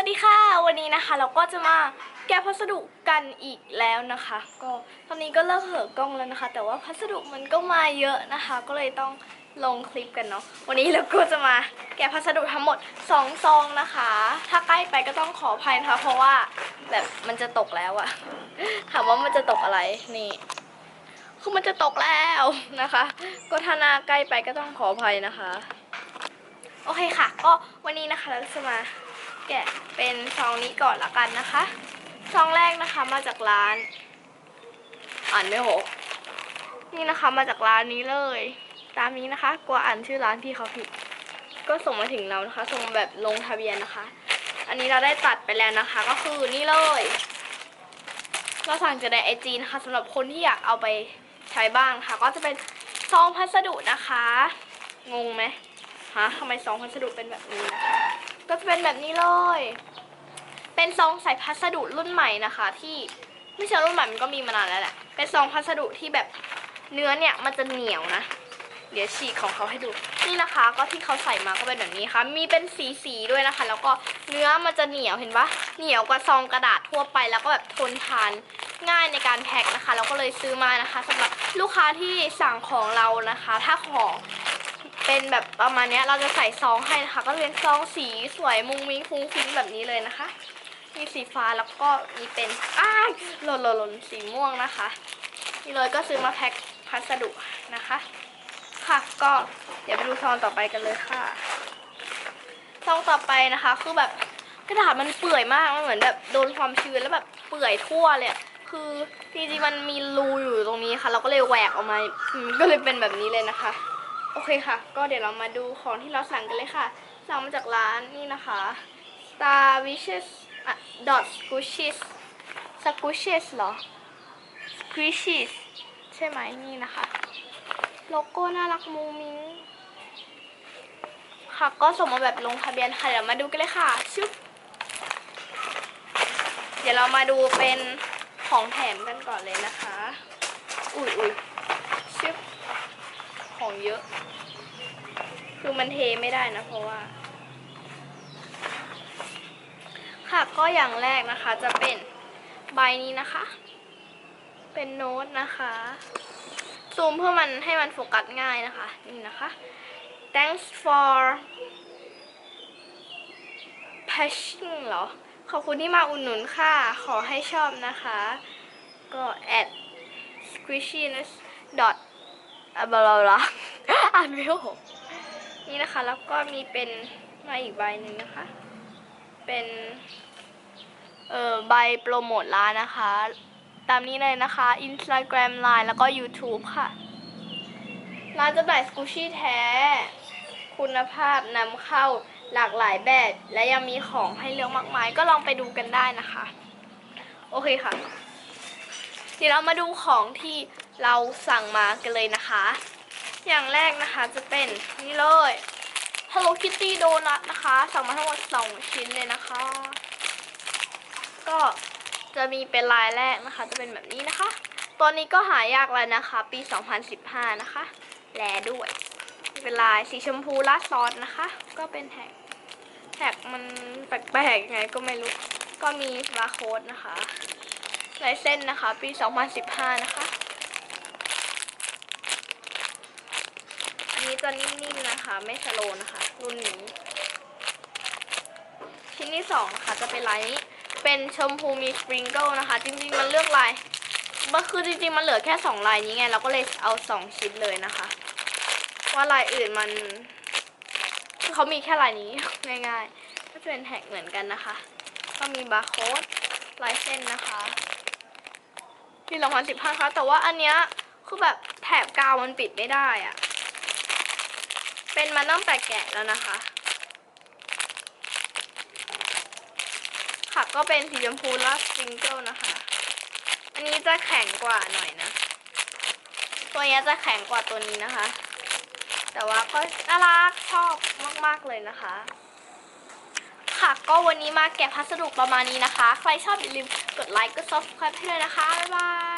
วัสดีค่ะ วันนี้นะคะ เราก็จะมาแกะพัสดุกันอีกแล้วนะคะ ก็ตอนนี้ก็เลิกเหอะกล้องแล้วนะคะ แต่ว่าพัสดุมันก็มาเยอะนะคะ ก็เลยต้องลงคลิปกันเนาะวันนี้เราก็จะมาแกะพัสดุทั้งหมด2ซองนะคะ ถ้าใกล้ไปก็ต้องขออภัยนะคะ เพราะว่าแบบมันจะตกแล้วอะถามว่ามันจะตกอะไรนี่คือมันจะตกแล้วนะคะ ก็ถ้านาใกล้ไปก็ต้องขออภัยนะคะ โอเคค่ะ ก็วันนี้นะคะเราจะมา แกะเป็นซองนี้ก่อนละกันนะคะ ซองแรกนะคะมาจากร้าน อ่านไม่หกนี่นะคะมาจากร้านนี้เลย ตามนี้นะคะกลัวอ่านชื่อร้านพี่เขาผิด ก็ส่งมาถึงเรานะคะ ส่งแบบลงทะเบียนนะคะ อันนี้เราได้ตัดไปแล้วนะคะ ก็คือนี่เลยเราสั่งจากในไอจีนะคะสำหรับคนที่อยากเอาไปใช้บ้างค่ะ ก็จะเป็นซองพัสดุนะคะ งงไหมฮะทำไมซองพัสดุเป็นแบบนี้นะคะ ก็จะเป็นแบบนี้เลย เป็นซองใส่พัสดุรุ่นใหม่นะคะ ที่ไม่ใช่รุ่นใหม่มันก็มีมานานแล้วแหละ เป็นซองพัสดุที่แบบเนื้อเนี่ยมันจะเหนียวนะ เดี๋ยวฉีกของเขาให้ดู นี่นะคะก็ที่เขาใส่มาก็เป็นแบบนี้ค่ะ มีเป็นสีสีด้วยนะคะ แล้วก็เนื้อมันจะเหนียวเห็นปะเหนียวกว่าซองกระดาษทั่วไป แล้วก็แบบทนทานง่ายในการแพ็คนะคะ เราก็เลยซื้อมานะคะสำหรับลูกค้าที่สั่งของเรานะคะ ถ้าของ เป็นแบบประมาณนี้เราจะใส่ซองให้นะคะก็เป็นซองสีสวยมุงมิ้งฟุ้งฟิ้งแบบนี้เลยนะคะ มีสีฟ้าแล้วก็มีเป็นอ้ายหล่นหล่นหล่นสีม่วงนะคะนี่เลยก็ซื้อมาแพ็คพัสดุนะคะ ค่ะก็เดี๋ยวไปดูซองต่อไปกันเลยค่ะซองต่อไปนะคะคือแบบกระดาษมันเปื่อยมากมันเหมือนแบบโดนความชื้นแล้วแบบเปื่อยทั่วเลยคือจริงๆมันมีรูอยู่ตรงนี้ค่ะ เราก็เลยแหวกออกมาก็เลยเป็นแบบนี้เลยนะคะ โอเคค่ะ ก็เดี๋ยวเรามาดูของที่เราสั่งกันเลยค่ะ สั่งมาจากร้านนี่นะคะ Star Wishes dot squishes squishes เหรอ squishes ใช่ไหมนี่นะคะ โลโก้น่ารักมูมิงค่ะ ก็ส่งมาแบบลงทะเบียนค่ะ เดี๋ยวมาดูกันเลยค่ะชุบเดี๋ยวเรามาดูเป็นของแถมกันก่อนเลยนะคะ อุ้ยอุ้ย ของเยอะ คือมันเทไม่ได้นะเพราะว่า ค่ะก็อย่างแรกนะคะจะเป็นใบนี้นะคะ เป็นโน้ตนะคะ ซูมเพื่อมันให้มันโฟกัสง่ายนะคะ นี่นะคะ thanks for patching เหรอ ขอบคุณที่มาอุดหนุนค่ะ ขอให้ชอบนะคะ ก็ at squishiness dot บลาบลาอ่านไม่ออกนี่นะคะ แล้วก็มีเป็นมาอีกใบหนึ่งนะคะ เป็น เอ่อใบโปรโมทร้านนะคะ ตามนี้เลยนะคะ Instagram Line แล้วก็ YouTube ค่ะร้านจำหน่ายสกูชี่แท้ คุณภาพนำเข้าหลากหลายแบบ และยังมีของให้เลือกมากมาย ก็ลองไปดูกันได้นะคะ โอเคค่ะ เดี๋ยวเรามาดูของที่เราสั่งมากันเลยนะคะ อย่างแรกนะคะจะเป็นนี่เลย Hello Kitty Donut นะคะ สั่งมาทั้งหมด2ชิ้นเลยนะคะ ก็จะมีเป็นลายแรกนะคะ จะเป็นแบบนี้นะคะ ตัวนี้ก็หายากแล้วนะคะ ปี 2015 นะคะ แลด้วย เป็นลายสีชมพูลาดซอสนะคะ ก็เป็นแท็กแท็กมันแปลกๆยังไงก็ไม่รู้ ก็มีบาร์โค้ดนะคะ ลายเส้นนะคะ ปี 2015 นะคะ อันนี้จะนิ่มๆนะคะ ไม่สโลนะคะ รุ่นนี้ ชิ้นที่สองนะคะจะเป็นลายนี้ เป็นชมพูมีสปริงเกิลนะคะ จริงๆมันเลือกลายมันคือจริงๆมันเหลือแค่สองลายนี้ไง เราก็เลยเอาสองชิ้นเลยนะคะ ว่าลายอื่นมันเขามีแค่ลายนี้ง่ายๆ ก็จะเป็นแท็กเหมือนกันนะคะ ก็มีบาร์โค้ดลายเส้นนะคะ ที่สองพันสิบห้าค่ะแต่ว่าอันเนี้ยคือแบบแถบกาวมันปิดไม่ได้อะเป็นมาตั้งแต่แกะแล้วนะคะ ค่ะก็เป็นสีชมพูลัสซิงเกิลนะคะ อันนี้จะแข็งกว่าหน่อยนะ ตัวนี้จะแข็งกว่าตัวนี้นะคะ แต่ว่าก็น่ารักชอบมาก ๆ เลยนะคะ ก็วันนี้มาแกะพัสดุประมาณนี้นะคะ ใครชอบอย่าลืมกดไลค์กดซับสไคร b e ให้ด้วยนะคะ บ๊ายบาย